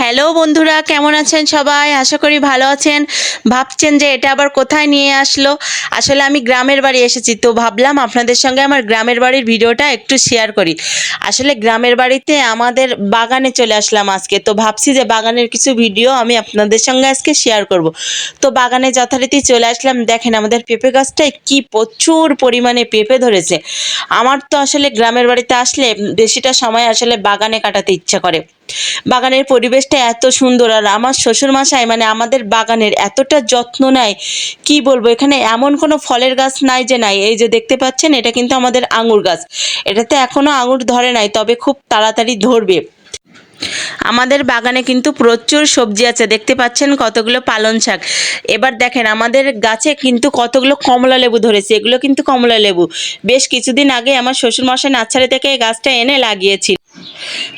Hello বন্ধুরা, কেমন আছেন সবাই? আশা করি ভালো আছেন। ভাবছেন যে এটা আবার কোথায় নিয়ে আসলো? আসলে আমি গ্রামের বাড়ি এসেছি, তো ভাবলাম আপনাদের সঙ্গে আমার গ্রামের বাড়ির ভিডিওটা একটু শেয়ার করি। আসলে গ্রামের বাড়িতে আমাদের বাগানে চলে আসলাম আজকে, তো ভাবছি যে বাগানের কিছু ভিডিও আমি আপনাদের সঙ্গে আজকে শেয়ার করব। তো বাগানে যথারীতি চলে আসলাম, দেখেন আমাদের পেঁপে গাছটায় কি প্রচুর পরিমাণে পেঁপে ধরেছে। আমার তো আসলে গ্রামের বাড়িতে আসলে বেশিটা সময় আসলে বাগানে কাটাতে ইচ্ছা করে। বাগানের পরিবেশটা এত সুন্দর আর আমার শ্বশুর মশাই মানে আমাদের বাগানের এতটা যত্ন নেয়, কি বলব? এখানে এমন কোনো ফলের গাছ নাই যে নাই। এই যে দেখতে পাচ্ছেন, এটা কিন্তু আমাদের আঙুর গাছ। এটাতে এখনও আঙুর ধরে নাই, তবে খুব তাড়াতাড়ি ধরবে। আমাদের বাগানে কিন্তু প্রচুর সবজি আছে, দেখতে পাচ্ছেন কতগুলো পালন শাক। এবার দেখেন, আমাদের গাছে কিন্তু কতগুলো কমলা লেবু ধরেছে, এগুলো কিন্তু কমলা লেবু। বেশ কিছুদিন আগে আমার শ্বশুরমশাই নার্সারি থেকে এই গাছটা এনে লাগিয়েছিল।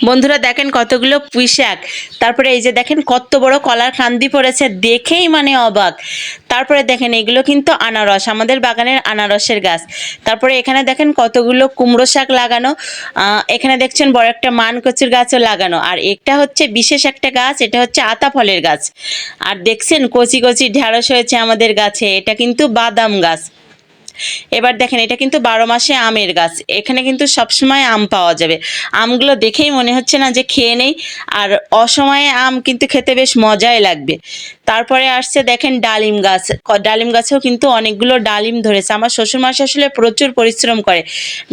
বন্ধুরা দেখেন কতগুলো পুঁই শাক তারপরে এই যে দেখেন কত বড় কলার কান্দি পড়েছে, দেখেই মানে অবাক। তারপরে দেখেন এগুলো কিন্তু আনারস, আমাদের বাগানের আনারসের গাছ। তারপরে এখানে দেখেন কতগুলো কুমড়ো শাক লাগানো। এখানে দেখছেন বড় একটা মান কচুর গাছও লাগানো। আর এটা হচ্ছে বিশেষ একটা গাছ, এটা হচ্ছে আতা ফলের গাছ। আর দেখছেন কচি কচি ঢ্যাঁড়স হয়েছে আমাদের গাছে, এটা কিন্তু বাদাম গাছ। এবার দেখেন, এটা কিন্তু বারো মাসে আমের গাছ। এখানে কিন্তু সবসময় আম পাওয়া যাবে। আমগুলো দেখেই মনে হচ্ছে না যে খেয়ে নেই। আর অসময়ে আম কিন্তু খেতে বেশ মজাই লাগবে। তারপরে আসছে দেখেন ডালিম গাছ। ডালিম গাছেও কিন্তু অনেকগুলো ডালিম ধরেছে। আমার শ্বশুরমশাই আসলে প্রচুর পরিশ্রম করে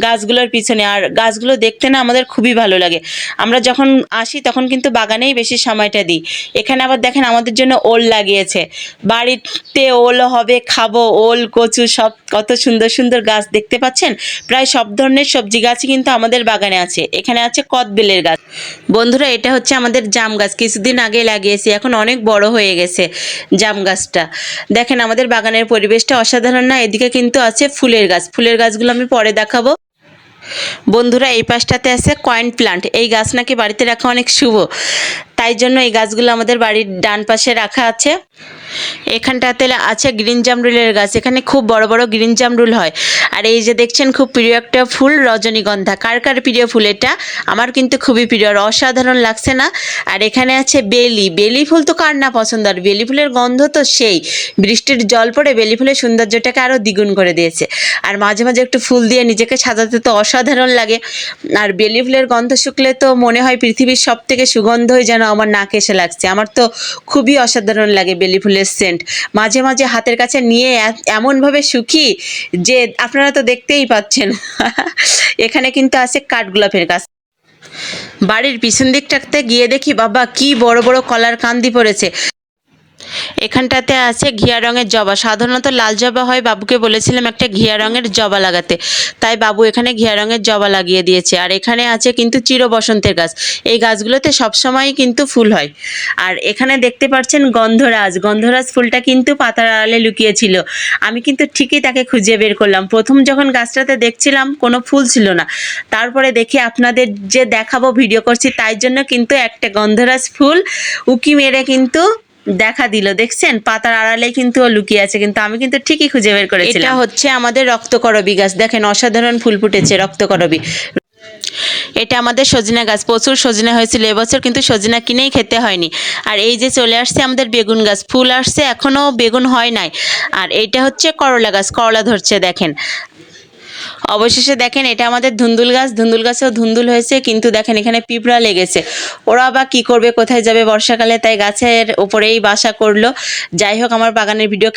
গাছগুলোর পিছনে। আর গাছগুলো দেখতে না আমাদের খুবই ভালো লাগে। আমরা যখন আসি তখন কিন্তু বাগানেই বেশি সময়টা দিই। এখানে আবার দেখেন আমাদের জন্য ওল লাগিয়েছে। বাড়িতে ওল হবে, খাব, ওল, কচু, সব কত সুন্দর সুন্দর গাছ দেখতে পাচ্ছেন? প্রায় সব ধরনের সবজি গাছই কিন্তু আমাদের বাগানে আছে। এখানে আছে কদবেলের গাছ। বন্ধুরা, এটা হচ্ছে আমাদের জাম গাছ। কিছুদিন আগে লাগিয়েছি, এখন অনেক বড় হয়ে গেছে। জাম গাছটা। দেখেন, আমাদের বাগানের পরিবেশটা অসাধারণ না? এদিকে কিন্তু আছে ফুলের গাছ। ফুলের গাছগুলো আমি পরে দেখাবো। বন্ধুরা, এই পাশটাতে আছে কয়েন প্লান্ট। এই গাছ নাকি বাড়িতে রাখা অনেক শুভ। তাই জন্য এই গাছগুলো আমাদের বাড়ির ডান পাশে রাখা আছে। এখানটাতে আছে গ্রিন জামরুলের গাছ। এখানে খুব বড় বড় গ্রিন জামরুল হয়। আর এই যে দেখছেন, খুব প্রিয় একটা ফুল, রজনীগন্ধা। কার কার প্রিয় ফুল এটা? আমার কিন্তু খুবই প্রিয়, আর অসাধারণ লাগছে না? আর এখানে আছে বেলি। বেলি ফুল তো কার না পছন্দ? আর বেলি ফুলের গন্ধ তো সেই। বৃষ্টির জল পড়ে বেলি ফুলের সৌন্দর্যটাকে আরও দ্বিগুণ করে দিয়েছে। আর মাঝে মাঝে একটু ফুল দিয়ে নিজেকে সাজাতে তো অসাধারণ লাগে। আর বেলি ফুলের গন্ধ শুকলে তো মনে হয় পৃথিবীর সব থেকে সুগন্ধই যেন আমার নাকে এসে লাগছে। আমার তো খুবই অসাধারণ লাগে বেলি ফুলের সেন্ট মাঝে মাঝে হাতের কাছে নিয়ে এমনভাবে শুকি যে আপনারা তো দেখতেই পাচ্ছেন। এখানে কিন্তু আছে কাঠগোলাপের গাছ। বাড়ির পিছন দিকটাতে গিয়ে দেখি, বাবা, কি বড় বড় কলার কান্দি পড়েছে। এখানটাতে আছে ঘিয়া রঙের জবা। সাধারণত লাল জবা হয়, বাবুকে বলেছিলাম একটা ঘিয়া রঙের জবা লাগাতে। তাই বাবু এখানে ঘিয়া রঙের জবা লাগিয়ে দিয়েছে। আর এখানে আছে কিন্তু চির বসন্তের গাছ। এই গাছগুলোতে সবসময়ই কিন্তু ফুল হয়। আর এখানে দেখতে পাচ্ছেন গন্ধরাজ। গন্ধরাজ ফুলটা কিন্তু পাতার আড়ালে লুকিয়েছিল। আমি কিন্তু ঠিকই তাকে খুঁজে বের করলাম। প্রথম যখন গাছটাতে দেখছিলাম, কোনো ফুল ছিল না। তারপরে দেখি আপনাদের যে দেখাবো, ভিডিও করছি, তাই জন্য কিন্তু একটা গন্ধরাজ ফুল উকি মেরে কিন্তু দেখা দিল, দেখছেন? পাতার আড়ালে কিন্তু ও লুকিয়ে আছে, কিন্তু আমি কিন্তু ঠিকই খুঁজে বের করেছিলাম। এটা হচ্ছে আমাদের রক্তকরবী গাছ। দেখেন, অসাধারণ ফুল ফুটেছে রক্তকরবী। এটা আমাদের সজনা গাছ। প্রচুর সজনা হয়েছিল এবছর, কিন্তু সজনা কিনেই খেতে হয়নি। আর এই যে চলে আসছে আমাদের বেগুন গাছ, ফুল আসছে, এখনও বেগুন হয় নাই। আর এইটা হচ্ছে করলা গাছ, করলা ধরছে, দেখেন। অবশেষে দেখেন এটা আমাদের ধুন্দুল গাছ, ধুন্দুল গাছেও ধুন্দুল হয়েছে, কিন্তু দেখেন এখানে পিঁপড়া লেগেছে। ওরা বা কি করবে, কোথায় যাবে? বর্ষাকালে তাই গাছের ওপরেই বাসা করল। যাই হোক, আমার বাগানের ভিডিও